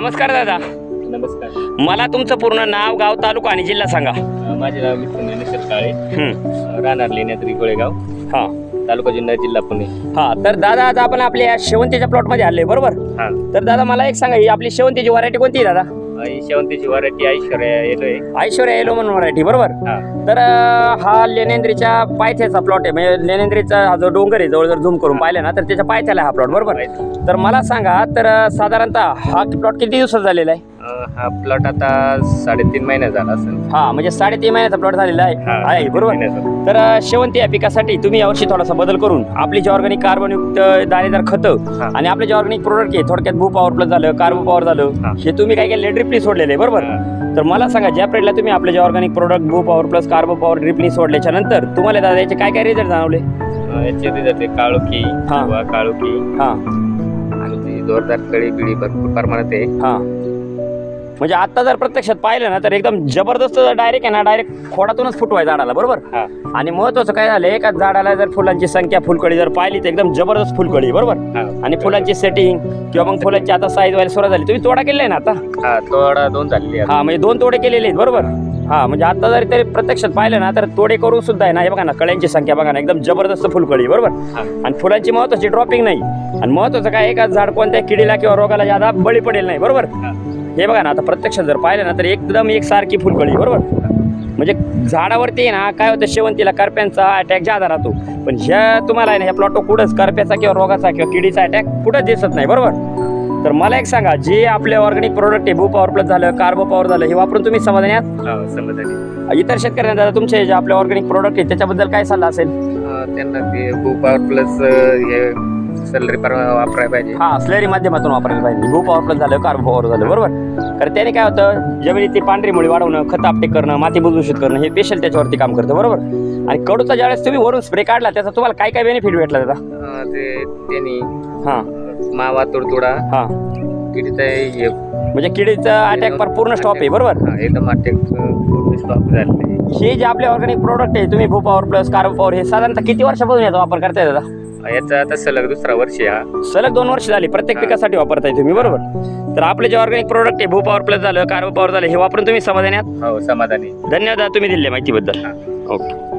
नमस्कार दादा. नमस्कार. मला तुमचं पूर्ण नाव गाव तालुका आणि जिल्हा सांगा. अ, माझे नाव मिथुन ज्ञानेश्वर काळे. अ, राहणार लेण्याद्री गोळेगाव. हा. तालुका जिल्हा जिल्हा पुणे. हा तर दादा आता आपण आपल्या शेवंतीच्या प्लॉटमध्ये आले बरोबर? हा. तर दादा मला एक सांगा ही आपली शेवंतीची व्हरायटी कोणती आहे दादा? शेवंतीची व्हरायटी ऐश्वर्या येलोय ऐश्वर्या येलो म्हणून व्हरायटी बरोबर? हा. तर अं, हा लेनेंद्रीच्या पायथ्याचा प्लॉट आहे. म्हणजे लेनेंद्रीचा हा जो डोंगर आहे जवळ जर झूम करून पाहिलं ना तर त्याच्या पायथ्याला आहे हा प्लॉट बरोबर? तर मला सांगा तर अं, साधारणतः हा प्लॉट किती दिवसात झालेला आहे? हा प्लॉट आता साडेतीन महिना झाला असेल हा म्हणजे साडेतीन महिन्याचा प्लॉट झालेला आहे हा, आहे बरोबर महिन्याचा. तर अं, शेवंती या पिकासाठी तुम्ही यावर्षी थोडासा बदल करून आपली जे ऑर्गॅनिक कार्बनयुक्त दाणेदार खतं हा. आणि आपले जे ऑर्गॅनिक प्रोडक्ट आहे थोडक्यात भू पॉवर प्लस झालं कार्बो पॉवर झालं हा. तुम्ही काय केलं ड्रिपली सोडलेले बरोबर. तर मला सांगा ज्या पिरियडला तुम्ही आपले जे organic product Bhu power plus carbo power ड्रिपली सोडल्याच्या नंतर तुम्हाला दादा याचे काय काय रिझल्ट जाणवले अ, याचे ते जाते काळोखी हा. किंवा काळोखी हा आणि ती जोरदार कळी बिळी भरपूर प्रमाणात आहे हा म्हणजे आता जर प्रत्यक्षात पाहिलं ना तर एकदम जबरदस्त डायरेक्ट आहे ना डायरेक्ट खोडातूनच फुटवाय झाडाला बरोबर? हा. आणि महत्वाचं काय झालं एका झाडाला जर फुलांची संख्या फुलकळी जर पाहिली तर एकदम जबरदस्त फुलकळी आहे, बरोबर आणि फुलांची सेटिंग किंवा मग फुलांची आता साईज व्हायला सुरुवात झाली. तुम्ही तोडा केलेला आहे ना आता? हा तोडा दोन झालेली आहे हा म्हणजे दोन तोडे केलेले आहेत बरोबर? हा म्हणजे आता जर तरी प्रत्यक्षात पाहिलं ना तर तोडे करून सुद्धा आहे ना हे बघा ना कळ्यांची संख्या बघा ना एकदम जबरदस्त फुलकळी बरोबर? हा. आणि फुलांची महत्वाची ड्रॉपिंग नाही. आणि महत्वाचं काय एका झाड कोणत्या किडीला किंवा रोगाला ज्यादा बळी पडेल नाही बरोबर? हा. बघा ना आता प्रत्यक्षात जर पाहिलं ना तर एकदम एक सारखी फुलकळी बरोबर? म्हणजे झाडावरती आहे ना काय होतं शेवंतीला करप्यांचा अटॅक ज्यादा राहतो. पण ह्या तुम्हाला आहे ना ह्या प्लॉट कुठंच करप्याचा किंवा रोगाचा किंवा किडीचा अटॅक कुठंच दिसत नाही बरोबर? तर मला एक सांगा जे आपले ऑर्गॅनिक प्रोडक्ट आहे भू पॉवर प्लस झालं कार्बो पॉवर झालं हे वापरून तुम्ही समाधानी आहात? हा समाधानी. इतर शेतकऱ्यांना दादा तुमचे जे आपले ऑर्गॅनिक प्रोडक्ट आहे त्याच्याबद्दल काय सल्ला असेल? त्यांना ते भू पॉवर प्लस हे सॅलरी वापरायला पाहिजे. हा स्लेरी माध्यमातून वापरायला पाहिजे. भू पॉवर प्लस झालं कार्बो पॉवर झालं बरोबर? कारण त्याने काय होतं जमिनीतली पांढरी मुळी वाढवणं खत आपटेक करणं माती बुजूषित करणं हे स्पेशल त्याच्यावरती काम करतं बरोबर? आणि कडूचा ज्यावेळेस तुम्ही वरून स्प्रे काढला त्याचा तुम्हाला काय काय बेनिफिट भेटला त्याचा? ते त्यांनी हा. मावा तुडतुडा हा. किडीचा हे म्हणजे किडीचा अटॅक पर पूर्ण स्टॉप आहे बरोबर? हा, एकदम अटॅक पूर्ण स्टॉप झालेलं आहे. हे जे आपले ऑर्गॅनिक प्रोडक्ट आहे तुम्ही भू पॉवर प्लस कार्बो पॉवर हे साधारणतः किती वर्षापासून याचा वापर करताय दादा? याचा आता सलग दुसरा वर्ष हा. सलग दोन वर्ष झाली. प्रत्येक हा. पिकासाठी वापरताय तुम्ही बरोबर? तर आपले जे ऑर्गॅनिक प्रोडक्ट आहे भू पॉवर प्लस झालं कार्बो पॉवर झालं हे वापरून तुम्ही समाधानी आहात? हो समाधानी. धन्यवाद तुम्ही दिले माहितीबद्दल. ओके